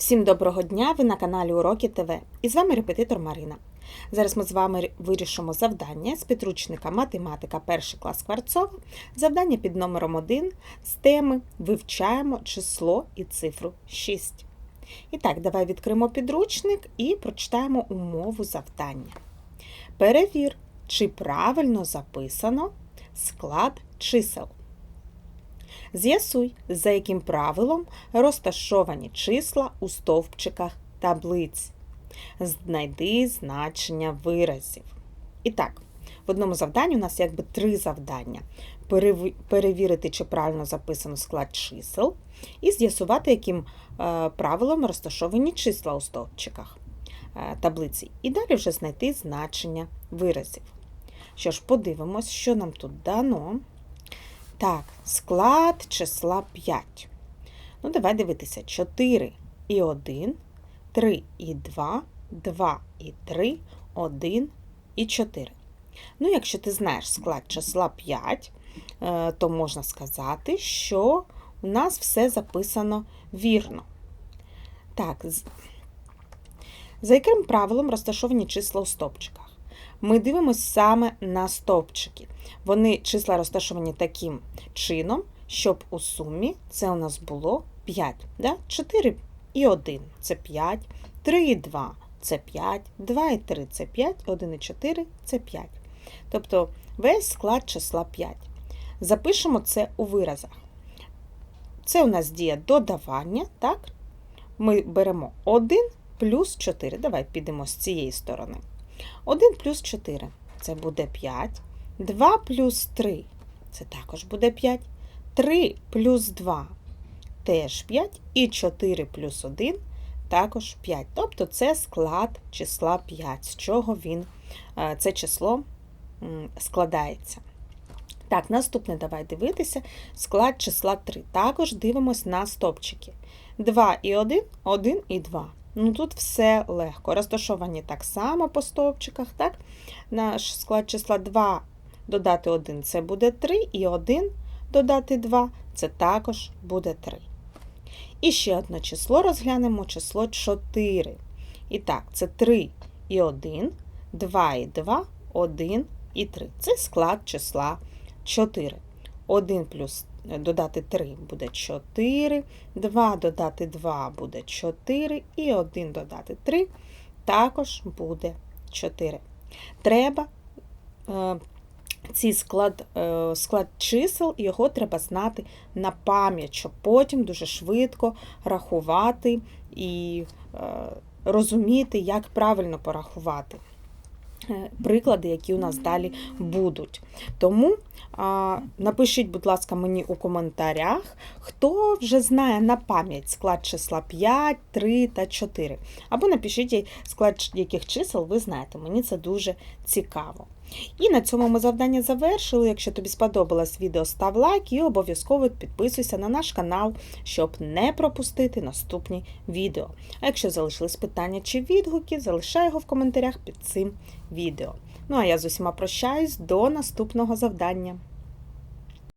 Всім доброго дня! Ви на каналі Уроки ТВ. І з вами репетитор Марина. Зараз ми з вами вирішимо завдання з підручника Математика 1 клас Кварцова. Завдання під номером 1 з теми Вивчаємо число і цифру 6. І так, давай відкриємо підручник і прочитаємо умову завдання. Перевір, чи правильно записано склад чисел. З'ясуй, за яким правилом розташовані числа у стовпчиках таблиць. Знайди значення виразів. І так, в одному завданні у нас якби три завдання: перевірити, чи правильно записано склад чисел, і з'ясувати, яким е, правилом розташовані числа у стовпчиках е, таблиці. І далі вже знайти значення виразів. Що ж, подивимось, що нам тут дано. Так, склад числа 5. Ну, давай дивитися. 4 і 1, 3 і 2, 2 і 3, 1 і 4. Ну, якщо ти знаєш склад числа 5, е, то можна сказати, що у нас все записано вірно. Так, за яким правилом розташовані числа у стовпчиках? Ми дивимося саме на стовпчики. Вони числа розташовані таким чином, щоб у сумі це у нас було 5. Да? 4 і 1 це 5, 3 і 2 це 5, 2 і 3 це 5, 1 і 4 це 5. Тобто весь склад числа 5. Запишемо це у виразах. Це у нас дія додавання, так? Ми беремо 1 плюс 4. Давай підемо з цієї сторони. 1 плюс 4 це буде 5. 2 плюс 3 це також буде 5. 3 плюс 2 теж 5. І 4 плюс 1 також 5. Тобто це склад числа 5, з чого він, е, це число складається. Так, наступне давай дивитися. Склад числа 3. Також дивимось на стопчики. 2 і 1, 1 і 2. Ну тут все легко. Розташовані так само по стовпчиках, так? Наш склад числа 2 додати 1 це буде 3, і 1 додати 2 це також буде 3. І ще одне число розглянемо число 4. І так, це 3 і 1, 2 і 2, 1 і 3. Це склад числа 4. 1 плюс додати 3 буде 4, 2 додати 2 буде 4, і 1 додати 3 також буде 4. Треба е, цей склад, е, склад чисел, його треба знати на пам'ять, щоб потім дуже швидко рахувати і е, розуміти, як правильно порахувати. Е, Приклади, які у нас далі будуть. Тому а, напишіть, будь ласка, мені у коментарях, хто вже знає на пам'ять склад числа 5, 3 та 4. Або напишіть, склад яких чисел ви знаєте. Мені це дуже цікаво. І на цьому ми завдання завершили. Якщо тобі сподобалось відео, став лайк і обов'язково підписуйся на наш канал, щоб не пропустити наступні відео. А якщо залишились питання чи відгуки, залишай його в коментарях під цим відео. Ну а я з усіма прощаюсь до наступного завдання.